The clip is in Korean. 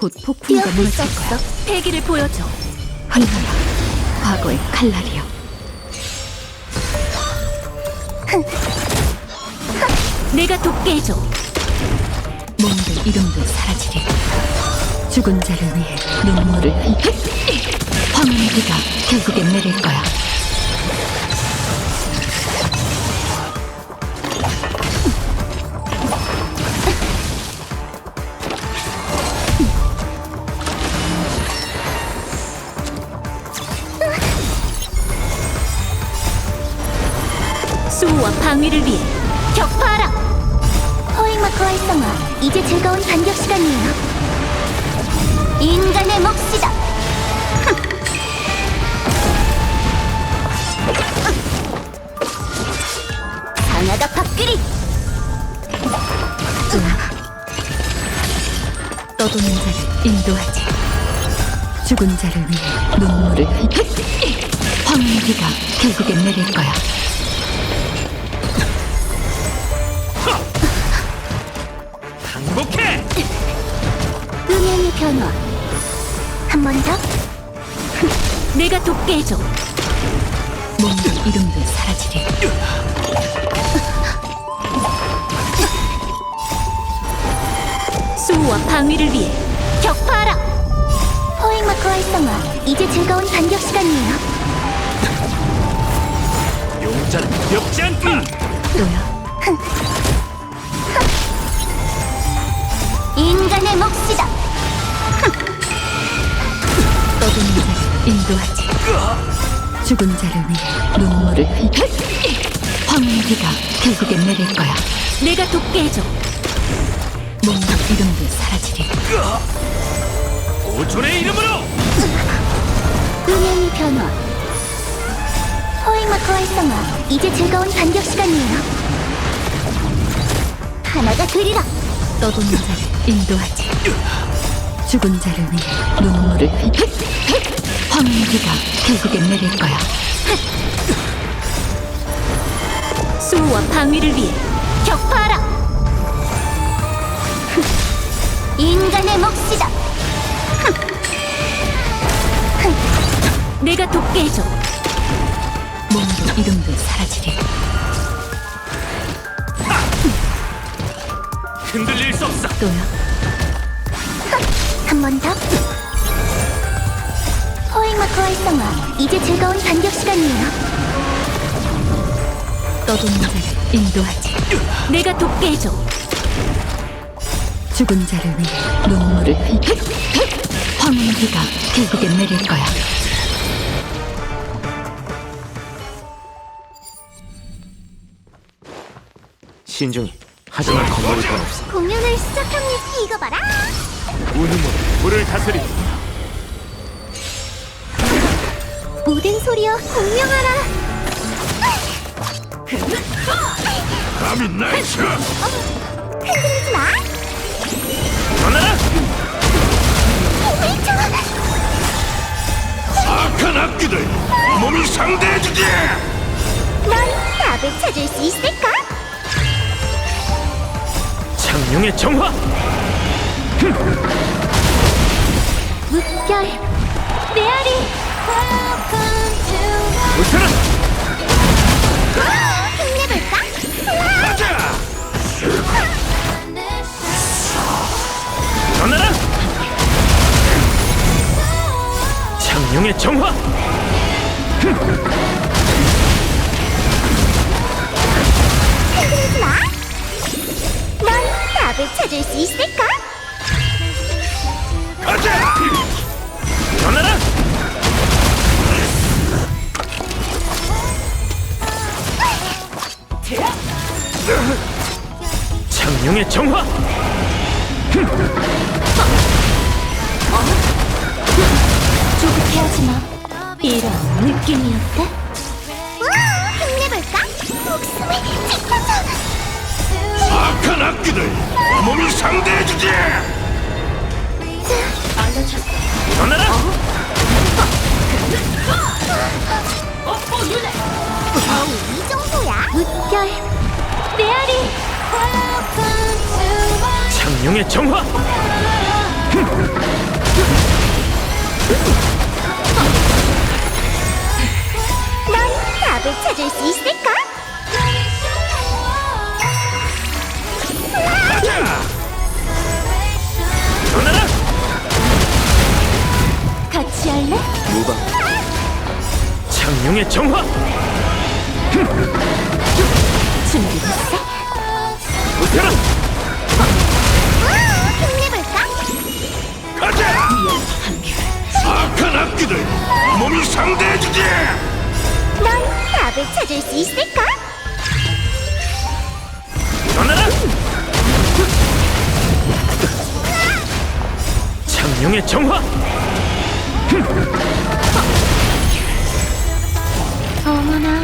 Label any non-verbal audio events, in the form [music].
곧수 무너질 거야. 패기를 보여줘. 흘러라, 과거의 칼날이여. 내가 돕게 해줘. 몸도 이름도 사라지리. 죽은 자를 위해 눈물을 흘. 황혼의 비가 결국엔 내릴 거야. 방위를 위해 격파하라. 허잉마크 활성화. 이제 즐거운 반격 시간이에요. 인간의 몫이다. 강하다 밥그리. 떠도는 자를 인도하지. 죽은 자를 위해 눈물을 흘. 황혼의 비가 결국엔 내릴 거야. 변화. 한 번 더. [laughs] 내가 돕게 해줘. 몸도 이름도 사라지리. [laughs] 수호와 방위를 위해 격파하라. 허잉마크 활성화. 이제 즐거운 반격 시간이에요. 용자는 두렵지 않다! 또야. 인간의 몫이다. 자를 인도하지. 죽은 자를 위해 눈물을 흘. 황혼의 비가 결국엔 내릴 거야. 내가 돕게 해줘. 몸도 이름도 사라지리. 오존의 이름으로! 음향의 변화. 허잉마크 활성화. 이제 즐거운 반격 시간이에요. 하나가 그리라. 떠도는 자를 인도하지. 죽은 자를 위해 눈물을 흘. 황혼의 비가 결국엔 내릴 거야. 수호와 방위를 위해 격파하라. 인간의 몫이다. 내가 돕게 해줘. 몸도 이름도 사라지리. 흔들릴 수 없어! 또야. 한번 더. 허잉마크 활성화. 이제 즐거운 반격 시간이에요. 떠도는 자를 인도하지. 내가 돕게 해줘. 죽은 자를 위해 눈물을 흘. 황혼의 비가 결국엔 내릴 거야. 신중히 하지만 겁먹을 건 없어 공연을 시작합니다. 이거 봐라. 운음으로 불을 다스리 모든 소리여 공명하라. 감히 날 쳐! 흔들리지 마. 전하라! 미쳐. 악한 악기들! 몸이 상대해주지! 넌 답을 찾을 수 있을까? 창룡의 정화! 물결 메아리 창룡의 정화! 흔들리지 마. 넌 답을 찾을 수 있을까? 창룡의 정화! 조급해 하지 마. 이런 느낌이었다. 와, 힘내볼까? 목숨을 지켜줘. 악한 악기들! 몸이 상대해주지! 전하라! 이 정도야? 물결 메아리 창룡의 정화! 넌 답을 찾을 수 있을까? 일어나라! 같이 할래? 무방 창룡의 정화! 준비됐어? 웃어라! 힘내볼까? 가자! 악한 악기들 몸이 상대해주지! 넌 답을 찾을 수 있을까? 일어나라! 창룡의 정화! 어머나!